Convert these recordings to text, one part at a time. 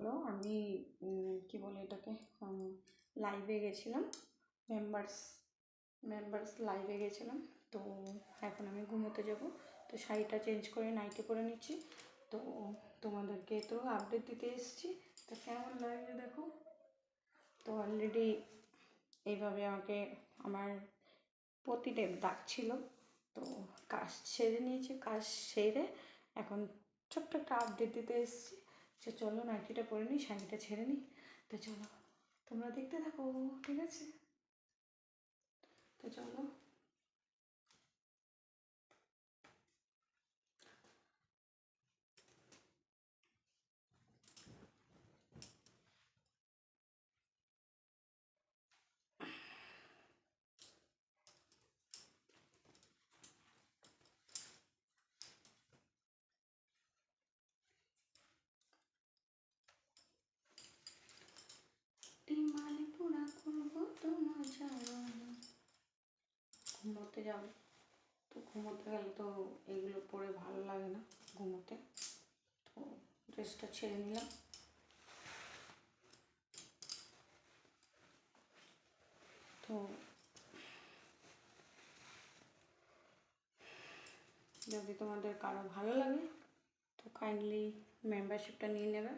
হলো। আমি কি বলে এটাকে? লাইভে গেছিলাম। মেম্বার্স মেম্বার্স লাইভে গেছিলাম। তো এখন আমি ঘুমোতে যাব। তো শাড়িটা চেঞ্জ করে নাইটি পরে নিচ্ছি। তো তোমাদেরকে তো আপডেট দিতে এসেছি। তো কেমন লাগছে দেখো? তো অলরেডি এইভাবে আমাকে, আমার প্রতিদেব ডাকছিল তো কাজ সেরে নিয়েছি, কাজ সেরে এখন ছোট্ট একটা আপডেট দিতে এসেছি। যে চলো নাইটিটা পরে নিই, শাড়িটা ছেড়ে নিই। তো চলো, তোমরা দেখতে থাকো, ঠিক আছে? তো চলো ডিমালে পোড়া করব তোমার জানানা ঘুমোতে যাব। তো ঘুমোতে গেলে তো এগুলো পরে ভালো লাগে না ঘুমোতে। তো ড্রেসটা ছেড়ে নিলাম। তো যদি তোমাদের কারও ভালো লাগে, তো কাইন্ডলি মেম্বারশিপটা নিয়ে নেবে।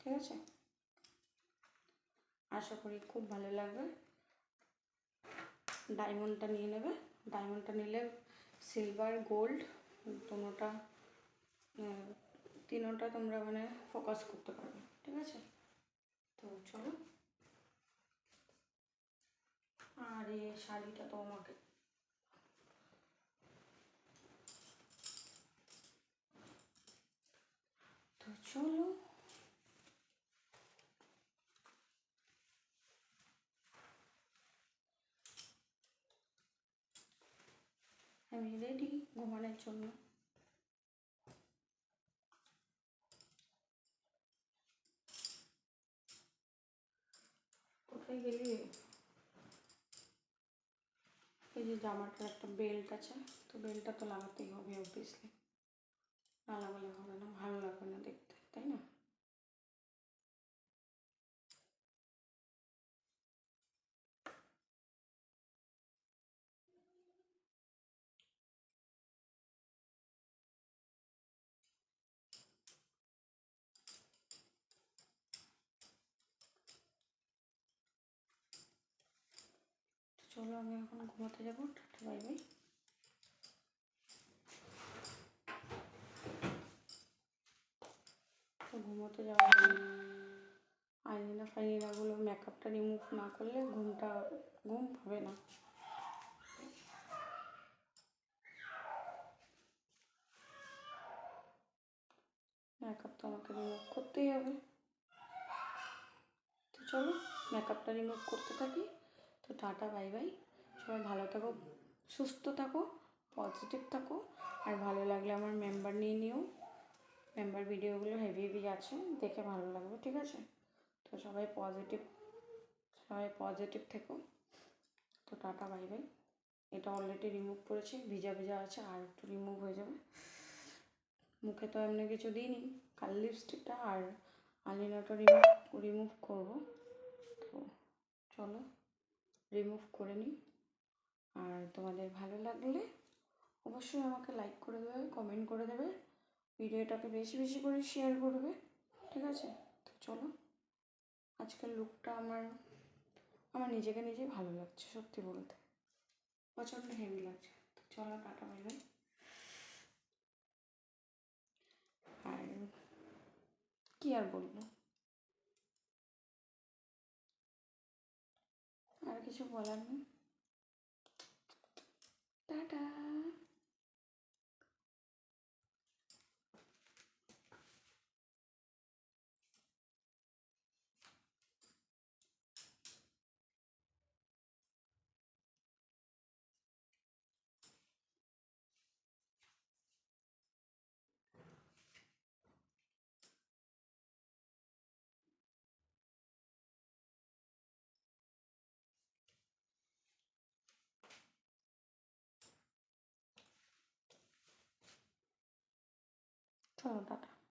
ঠিক আছে? আশা করি খুব ভালো লাগবে। ডায়মন্ডটা নিয়ে নেবে। ডায়মন্ডটা নিলে সিলভার গোল্ড দুটোটা তিনোটা তোমরা মানে ফোকাস করতে পারবে, ঠিক আছে? তো চলো। আর এই শাড়িটা তো আমাকে তো চলো। আমি রেডি ঘুমানোর জন্য। কোথায় গেলি এই যে জামাটার একটা বেল্ট আছে, তো বেল্টটা তো লাগাতেই হবে অবভিয়াসলি না লাগালে হবে না, ভালো লাগবে না দেখতে, তাই না? চলো, আমি এখন ঘুমাতে যাব। Tata, bye bye. ঘুমোতে যাওয়া আইলিনা ফাইলিনাগুলো মেকআপটা রিমুভ না করলে ঘুমটা, ঘুম হবে না। মেকআপ তো আমাকে রিমুভ করতেই হবে। তো চলো মেকআপটা রিমুভ করতে থাকি। তো টাটা, বাই বাই। সবাই ভালো থাকো, সুস্থ থাকো পজিটিভ থাকো। আর ভালো লাগলে আমার মেম্বার নিয়ে নিও। মেম্বার ভিডিওগুলো হেভি হেভি আছে দেখে ভালো লাগবে, ঠিক আছে? তো সবাই পজিটিভ সবাই পজিটিভ থেকো। তো টাটা, বাই বাই। এটা অলরেডি রিমুভ করেছি, ভিজা ভিজা আছে, আর একটু রিমুভ হয়ে যাবে। মুখে তো এমনি কিছু দিইনি, কাল লিপস্টিকটা আর আলিনাটা রিমুভ রিমুভ করব। তো চলো। রিমুভ করে নিই। আর তোমাদের ভালো লাগলে অবশ্যই আমাকে লাইক করে দেবে কমেন্ট করে দেবে, ভিডিওটাকে বেশি বেশি করে শেয়ার করবে, ঠিক আছে? তো চলো, আজকের লুকটা আমার আমার নিজেকে নিজেই ভালো লাগছে সত্যি বলতে। প্রচণ্ড হেভি লাগছে। তো চলো, টাটা বাই আর কি আর বলব? কিছু বলার নেই টাটা চলো টাটা